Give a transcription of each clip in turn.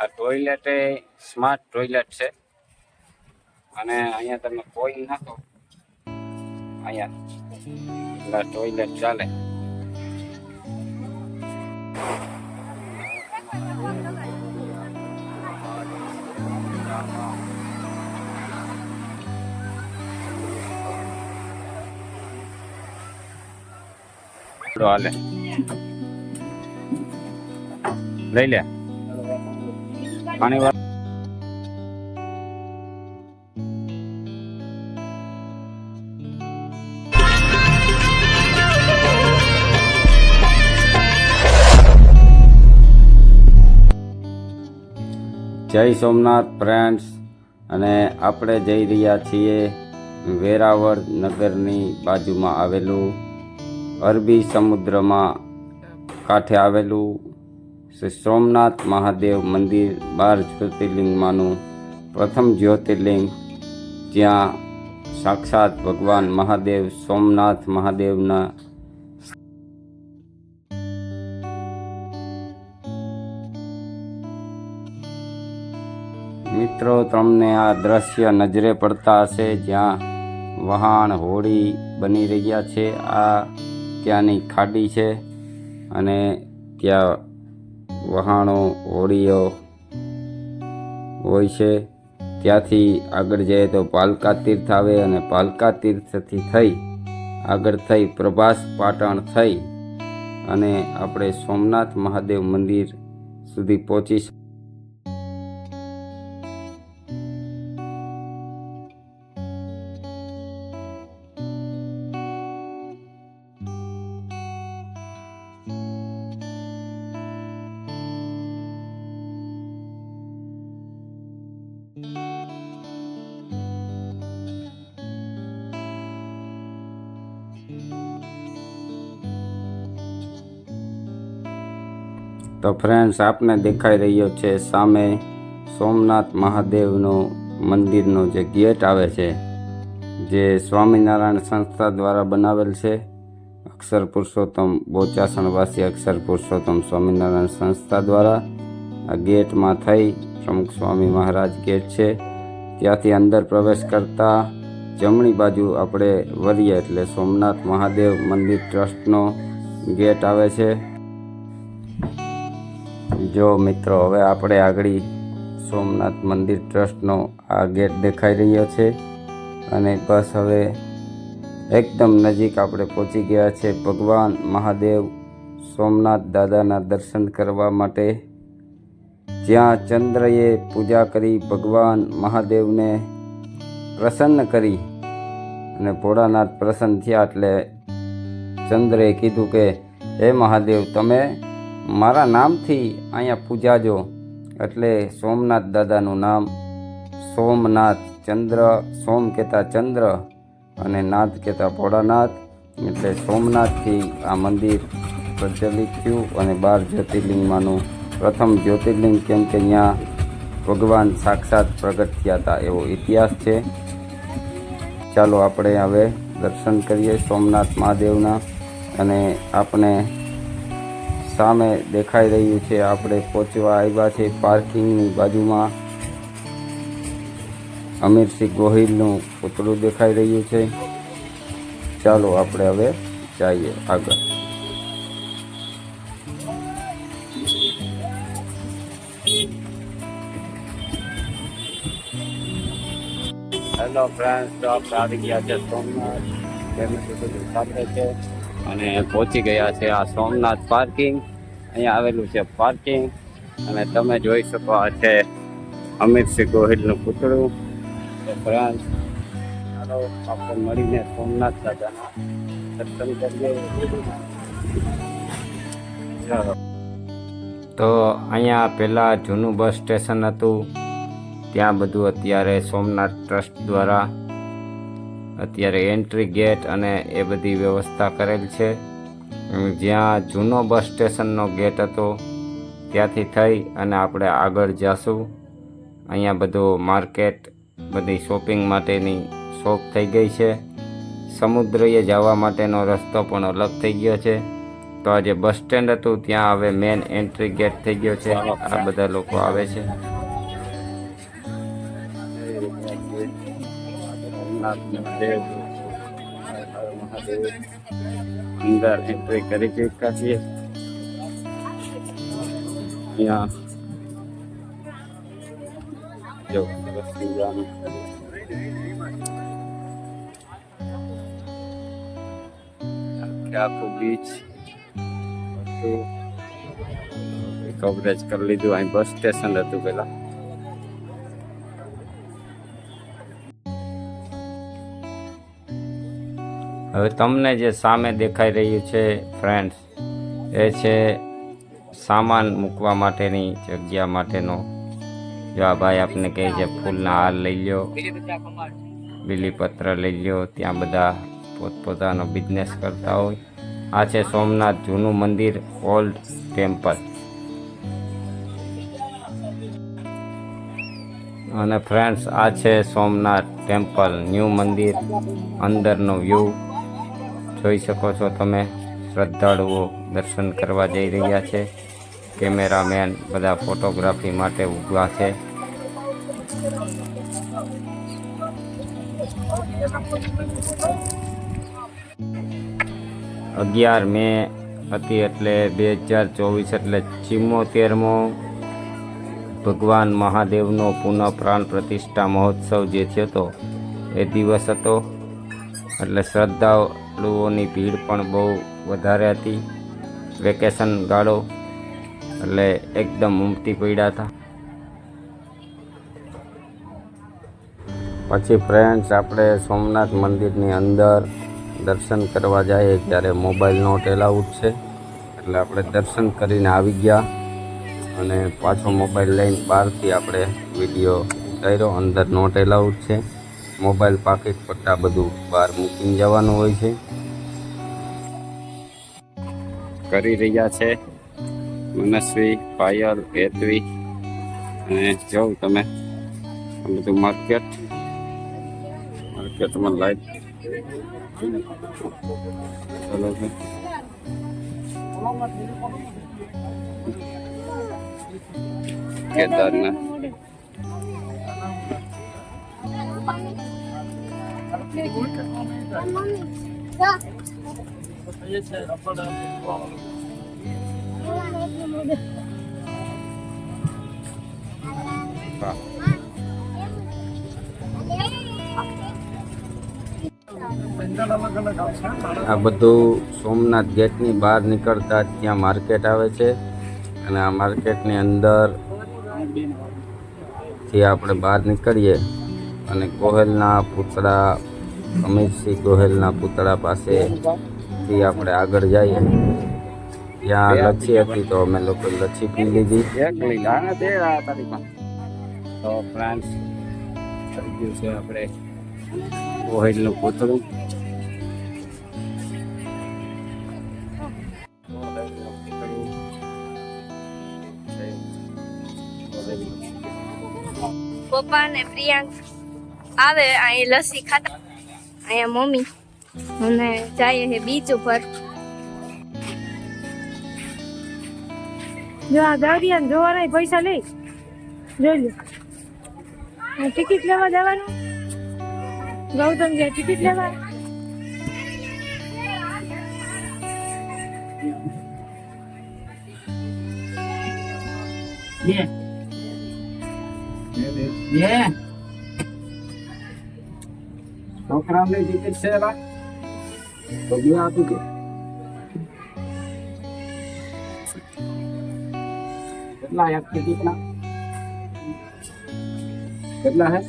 આ ટોયલેટ એ smart toilet છે. અને અહીંયા તમે કોઈ નાખો. અહીંયા ટોયલેટ ચાલે. હાલે. લઈ લે. પાણી વાર જય સોમનાથ ફ્રેન્ડ્સ અને આપણે જઈ રહ્યા છીએ વેરાવળ નગરની બાજુમાં આવેલું અરબી સમુદ્રમાં કાંઠે આવેલું શ્રી સોમનાથ મહાદેવ મંદિર બાર જ્યોતિર્લિંગમાંનું પ્રથમ જ્યોતિર્લિંગ, જ્યાં સાક્ષાત ભગવાન મહાદેવ સોમનાથ મહાદેવના મિત્રો, તમને આ દ્રશ્ય નજરે પડતા હશે, જ્યાં વહાણ હોડી બની રહ્યા છે. આ ત્યાંની ખાડી છે અને ત્યાં વહાણો, હોડીઓ હોય છે. ત્યાંથી આગળ જઈએ તો પાલકા તીર્થ આવે અને પાલકા તીર્થથી થઈ આગળ થઈ પ્રભાસ પાટણ થઈ અને આપણે સોમનાથ મહાદેવ મંદિર સુધી પહોંચી તો ફ્રેન્ડ્સ આપને દેખાઈ રહ્યો છે સામે સોમનાથ મહાદેવનો મંદિરનો જે ગેટ આવે છે, જે સ્વામિનારાયણ સંસ્થા દ્વારા બનાવેલ છે. અક્ષર પુરુષોત્તમ બોચાસણવાસી અક્ષર પુરુષોત્તમ સ્વામિનારાયણ સંસ્થા દ્વારા આ ગેટમાં થઈ પ્રમુખ સ્વામી મહારાજ ગેટ છે. ત્યાંથી અંદર પ્રવેશ કરતા જમણી બાજુ આપણે વળીએ એટલે સોમનાથ મહાદેવ મંદિર ટ્રસ્ટનો ગેટ આવે છે. જો મિત્રો, હવે આપણે આગળ સોમનાથ મંદિર ટ્રસ્ટનો આ ગેટ દેખાઈ રહ્યો છે અને બસ હવે એકદમ નજીક આપણે પહોંચી ગયા છે ભગવાન મહાદેવ સોમનાથ દાદાના દર્શન કરવા માટે. જ્યાં ચંદ્રએ પૂજા કરી ભગવાન મહાદેવને પ્રસન્ન કરી અને ભોળાનાથ પ્રસન્ન થયા એટલે ચંદ્રએ કીધું કે, હે મહાદેવ, તમે મારા નામથી અહીંયા પૂજાજો. એટલે સોમનાથ દાદાનું નામ સોમનાથ ચંદ્ર, સોમ કહેતા ચંદ્ર અને નાથ કહેતા ભોળાનાથ. એટલે સોમનાથથી આ મંદિર પ્રચલિત થયું અને બાર જ્યોતિર્લિંગમાંનું પ્રથમ જ્યોતિર્લિંગ કેમ કે અહીંયા ભગવાન સાક્ષાત પ્રગટ થયા હતા એવો ઇતિહાસ છે. ચાલો આપણે હવે દર્શન કરીએ સોમનાથ મહાદેવના અને આપણે સામે દેખાઈ રહ્યું છે. આપણે પહોંચવા આવ્યા છે પાર્કિંગની બાજુમાં. અમીરસિંહ ગોહિલનું પૂતળું દેખાઈ રહ્યું છે. ચાલો આપણે હવે જઈએ આગળ. હેલો ફ્રેન્ડ્સ તો આપણે આવી ગયા છે સોમનાથ. બધું સાથે છે? અને પહોંચી ગયા છે આ સોમનાથ પાર્કિંગ અહીંયા આવેલું છે પાર્કિંગ અને તમે જોઈ શકો આ છે અમિતસિંહ ગોહિલનું પૂતળું. ઉપરાંત ચાલો આપણે મળીને સોમનાથ દાદાના દર્શન કરીએ. ચાલો. તો અહીંયા પહેલાં જૂનું બસ સ્ટેશન હતું. ત્યાં બધું અત્યારે સોમનાથ ટ્રસ્ટ દ્વારા અત્યારે એન્ટ્રી ગેટ અને એ બધી વ્યવસ્થા કરેલ છે. જ્યાં જૂનો બસ સ્ટેશનનો ગેટ હતો, ત્યાંથી થઈ અને આપણે આગળ જાશું. અહીંયા બધું માર્કેટ બધી શોપિંગ માટેની શોપ થઈ ગઈ છે. સમુદ્રએ જવા માટેનો રસ્તો પણ અલગ થઈ ગયો છે. તો આ જે બસ સ્ટેન્ડ હતું, ત્યાં હવે મેન એન્ટ્રી ગેટ થઈ ગયો છે. આ બધા લોકો આવે છે. અંદર એન્ટ્રી કરી ચૂક્યા છીએ અહીંયા જો સરસ મજાનું આખું બીચ કવરેજ કરી લીધું અહીં બસ સ્ટેશન હતું પેલા હવે તમને જે સામે દેખાઈ રહ્યું છે ફ્રેન્ડ્સ એ છે સામાન મૂકવા માટેની જગ્યા માટેનો. જો આ ભાઈ આપને કહે છે, ફૂલના હાર લઈ લ્યો, બીલીપત્ર લઈ લ્યો, ત્યાં બધા પોતપોતાનો બિઝનેસ કરતા હોય. આ છે સોમનાથ જૂનું મંદિર ઓલ્ડ ટેમ્પલ અને ફ્રેન્ડ્સ આ છે સોમનાથ ટેમ્પલ ન્યૂ મંદિર, અંદરનો વ્યૂ જોઈ શકો છો તમે. શ્રદ્ધાળુઓ દર્શન કરવા જઈ રહ્યા છે. કેમેરામેન બધા ફોટોગ્રાફી માટે ઊભા છે. અગિયાર મે હતી એટલે બે હજાર ચોવીસ એટલે ચિમ્મોતેરમો ભગવાન મહાદેવનો પુનઃ પ્રાણ પ્રતિષ્ઠા મહોત્સવ જે થયો હતો, એ દિવસ હતો. એટલે શ્રદ્ધાળુઓની ભીડ પણ બહુ વધારે હતી. વેકેશન ગાળો એટલે એકદમ ઉમટી પડ્યા હતા. પછી ફ્રેન્ડ્સ, આપણે સોમનાથ મંદિરની અંદર દર્શન કરવા જઈએ ત્યારે મોબાઈલ નોટ એલાઉડ છે. એટલે આપણે દર્શન કરીને આવી ગયા અને પાછો મોબાઈલ લઈને બહારથી આપણે વીડિયો કર્યો. અંદર નોટ એલાઉડ છે. મોબાઈલ પાકીટ પટ્ટા બધું બહાર મૂકીને જવાનું હોય છે કરી રહ્યા છે મનસ્વી, પાયલ, હેતવી અને જોઉં તમે બધું માર્કેટ, માર્કેટમાં લાઈટ ચાલો છે કેદારનાથ. આ બધું સોમનાથ ગેટની બહાર નીકળતા ત્યાં માર્કેટ આવે છે. અને આ માર્કેટની અંદરથી આપણે બહાર નીકળીએ અને ગોહેલના પૂતળા અમિતસિંહ ગોહેલના પૂતળા પાસેથી આપણે આગળ જઈએ. ત્યાં લચ્છી હતી તો અમે લોકો લચ્છી પી લીધી. તો ફ્રાન્સ થઈ ગયું છે આપણે ગોહેલનું પૂતળું. પપ્પા ને પ્રિયાંક આવે અહીં લસ્સી ખાતા. અહીંયા મમ્મી. અને જઈએ છે બીચ ઉપર. જો આ ગાર્ડિયન જોવાના પૈસા લઈ. જોઈ લો. ટિકિટ લેવા જવાનું? ગૌતમ ગયા ટિકિટ લેવા? છોકરાઓની ટિકિટ છે એલા તો બે આપી દે કેટલા એક ટિકિટના કેટલા હે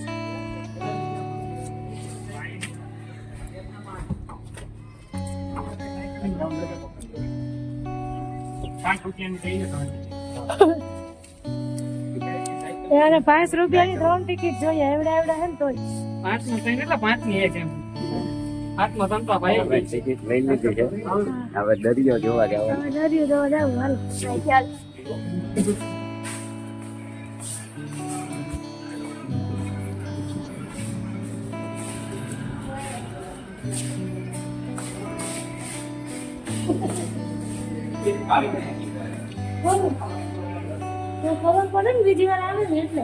એને પાંચ રૂપિયાની ત્રણ ટિકિટ જોઈએ એવડા એવડા હે ને તોય પાંચનું થઈને એટલે પાંચની એક એમ હાથમાં ભાઈ. હવે ટિકિટ લઈ લીધી છે. હવે દરિયો જોવા જવાનું દરિયો જોવા જાવ હાલ. ચાલ. ખબર પડે ને બીજી વાર આવે ને એટલે.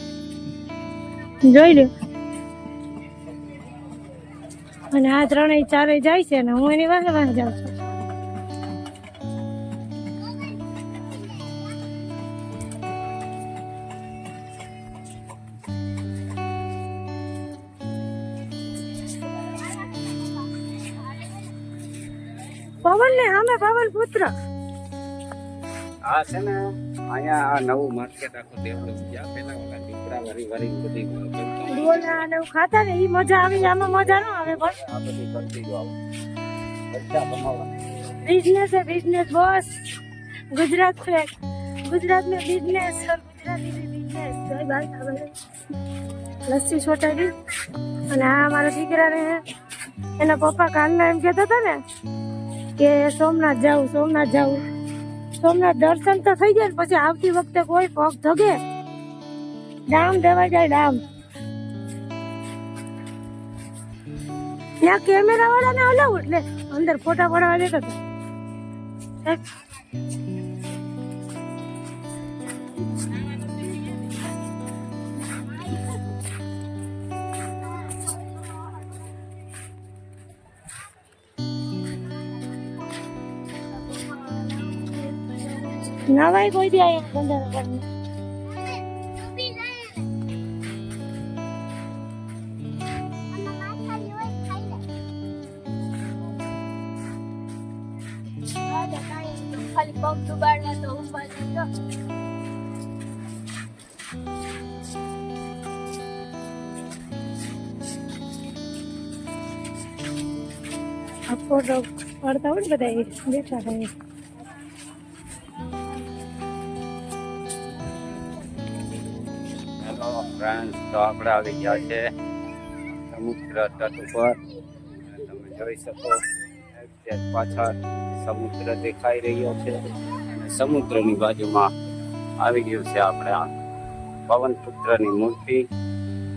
જોઈ લ્યો. અને આ ત્રણેય ચારે જાય છે ને હું એની વાહે વાહે જાઉં છું. પવન ને સામે પવન પુત્ર આ છે ને, અહીંયા આ નવું માર્કેટ આખું દેવડું જ્યાં પેલા કરતા વરી વરી બધી ડોલા ને ખાતા ને ઈ મજા આવી આમાં મજા ન આવે પણ. આ બધી કરતી જો બધા બનાવવા બિઝનેસ હે બિઝનેસ બોસ. ગુજરાત છે. ગુજરાત મે બિઝનેસ હર ગુજરાતી મે બિઝનેસ જય બાત આવે લસ્સી છોટાડી. અને આ મારા દીકરાને એના પપ્પા કાલના એમ કહેતા હતા ને કે સોમનાથ જાઉં સોમનાથ જાઉં. સોમનાથ દર્શન તો થઈ જાય ને પછી આવતી વખતે કોઈ પગ ધગે. ડામ દેવા જાય ડામ ત્યાં કેમેરા વાળાને હલાવું એટલે અંદર ફોટા પડાવવા દેતા હતા નવાય કોઈ દી અહીંયા બંધારા પડતા હોય ને બધા બેઠા થાય હેલો ફ્રેન્ડ્સ તો આપણે આવી ગયા છે સમુદ્ર તટ ઉપર. તમે જોઈ શકો પાછળ સમુદ્ર દેખાઈ રહ્યો છે અને સમુદ્રની બાજુમાં આવી ગયું છે આપણે આ પવન મૂર્તિ.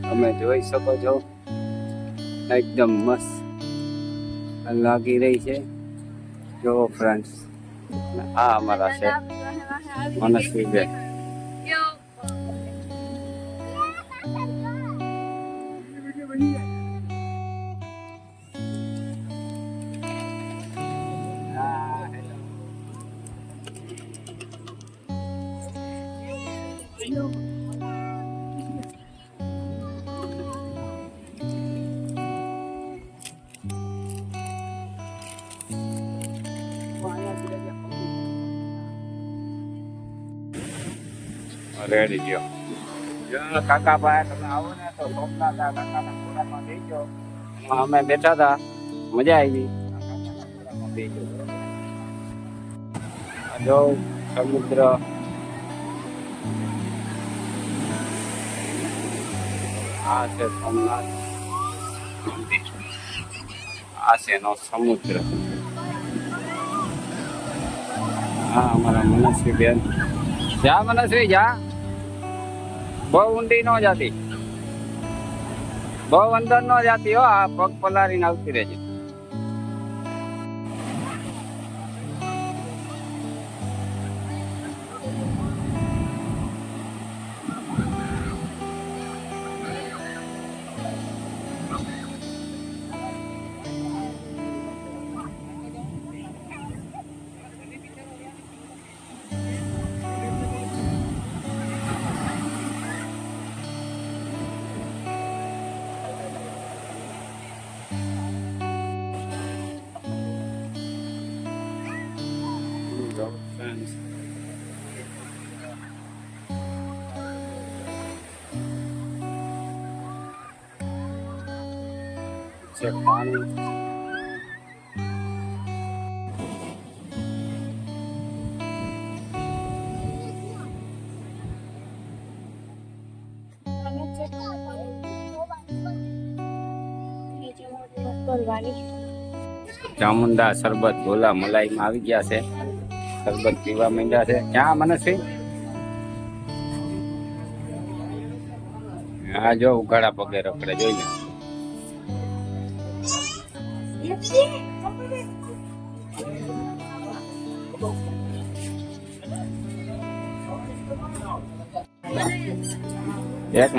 તમે જોઈ શકો છો. એકદમ મસ્ત લાગી રહી છે. જો ફ્રેન્ડ્સ આ અમારા છે આપણી વાહે વાહે રેડી ગયો કાકા ભાઈ તમે આવો ને તો સોમનાથ આ કાકાના ખોળામાં બેસજો એમાં અમે બેઠા હતા મજા આવી. બેસજો. આ જો સમુદ્ર. આ છે સોમનાથ. મંદિર આ છે એનો સમુદ્ર. હા, અમારા મનસ્વી બેન. જા મનસ્વી, જા. બહુ ઊંડી ન જાતી. બહુ અંદર ન જાતી હો આ પગ પલારીને આવતી રહેજે. છે પાણી ચામુંડા શરબત ગોલા મલાઈમાં આવી ગયા છે. શરબત પીવા માંડ્યા છે. ક્યાં મને મનસ્વી? આ જો ઉઘાડા પગે રખડે, જોઈ લે.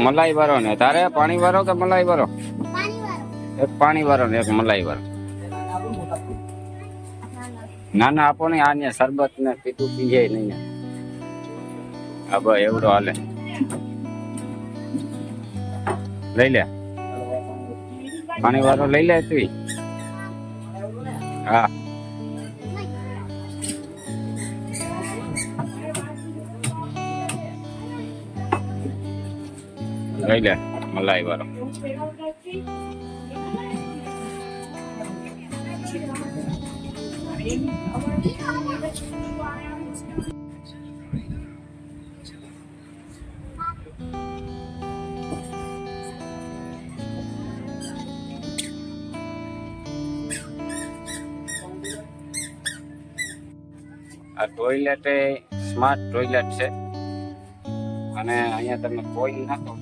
મલાઈ વાળો ને. તારે પાણી વાળો કે મલાઈ વાળો એક પાણી વાળો ને, એક મલાઈ વાળો ના ના આપો ને, આને શરબત ને પીતું પીએ નહીં. હા બસ એવડો હાલે. લઈ લે. પાણી વાળો લઈ લે તું. હા. લઈ લે મલાઈ વાળો આ ટોયલેટ એ સ્માર્ટ ટોયલેટ છે. અને અહીંયા તમે કોઈ નાખો.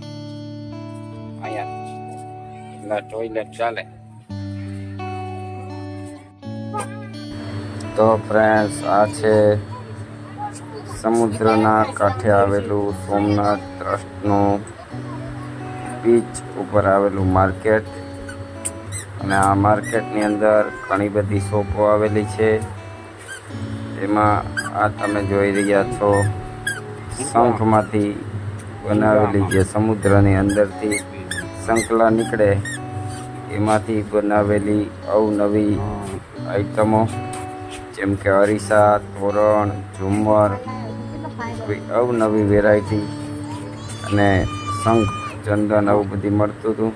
અહીંયા એટલે ટોયલેટ ચાલે તો ફ્રેન્ડ્સ આ છે સમુદ્રના કાંઠે આવેલું સોમનાથ ટ્રસ્ટનું બીચ ઉપર આવેલું માર્કેટ અને આ માર્કેટની અંદર ઘણી બધી શોપો આવેલી છે. એમાં આ તમે જોઈ રહ્યા છો. શંખમાંથી બનાવેલી જે સમુદ્રની અંદરથી શંખલા નીકળે, એમાંથી બનાવેલી અવનવી આઈટમો જેમ કે અરીસા, તોરણ, ઝુમ્મર અવનવી વેરાયટી અને શંખ, ચંદન આવું બધી મળતું હતું.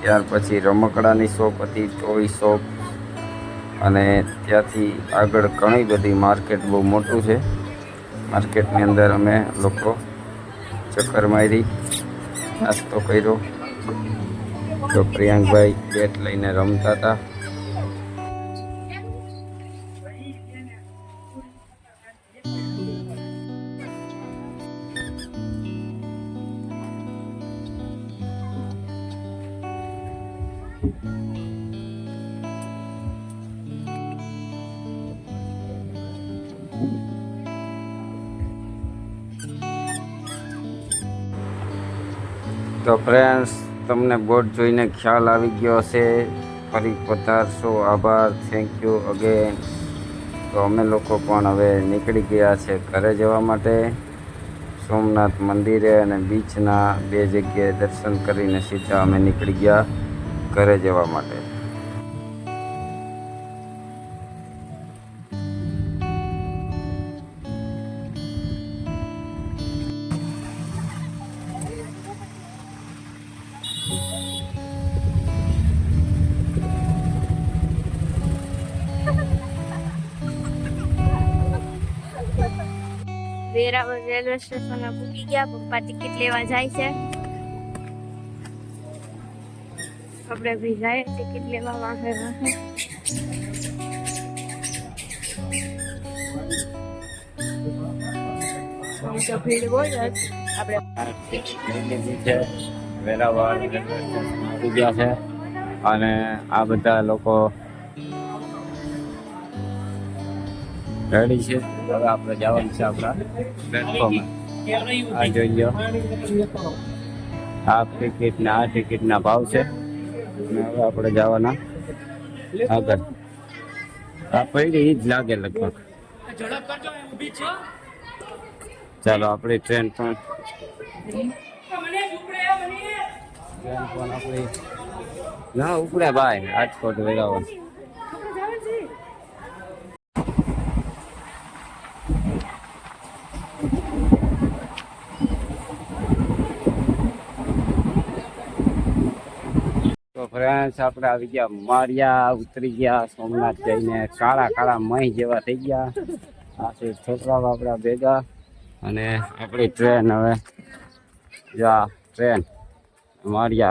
ત્યાર પછી રમકડાની શોપ હતી ટોય શોપ અને ત્યાંથી આગળ ઘણી બધી માર્કેટ બહુ મોટું છે. માર્કેટની અંદર અમે લોકો ચક્કર મારી, નાસ્તો કર્યો. તો પ્રિયાંકભાઈ બેટ લઈને રમતા હતા. તો ફ્રેન્ડ્સ તમને બોટ જોઈને ખ્યાલ આવી ગયો હશે. ફરી પધારશો. આભાર. થેન્ક યુ અગેન તો અમે લોકો પણ હવે નીકળી ગયા છે ઘરે જવા માટે. સોમનાથ મંદિરે અને બીચના બે જગ્યાએ દર્શન કરીને સીધા અમે નીકળી ગયા ઘરે જવા માટે. રેલવે સ્ટેશન પૂકી ગયા. પપ્પા ટિકિટ લેવા જાય છે. આપણે ભી જાય ટિકિટ લેવા વાહે વાહે. ભીડ બહુ જ. આપણે છે વેરાવળ ગયા છે અને આ બધા લોકો રેડી છે. હવે આપણે જવાનું છે આપણા પ્લેટફોર્મે આ જોઈ લો આ ટિકિટના આ ટિકિટના ભાવ છે. અને હવે આપણે જવાના આગળ. આ પડી જ લાગે લગભગ. ચાલો, આપણી ટ્રેન પણ ટ્રેન પણ આપણી ના, ઉપડે ભાઈ, રાજકોટ વેરાવળ તો ફ્રેન્ડ્સ આપણે આવી ગયા, મારિયા, ઉતરી ગયા, સોમનાથ જઈને કાળા કાળા મહી જેવા થઈ ગયા. આ છે છોકરાઓ આપણા ભેગા. અને આપણી ટ્રેન હવે, જા, ટ્રેન, મારિયા.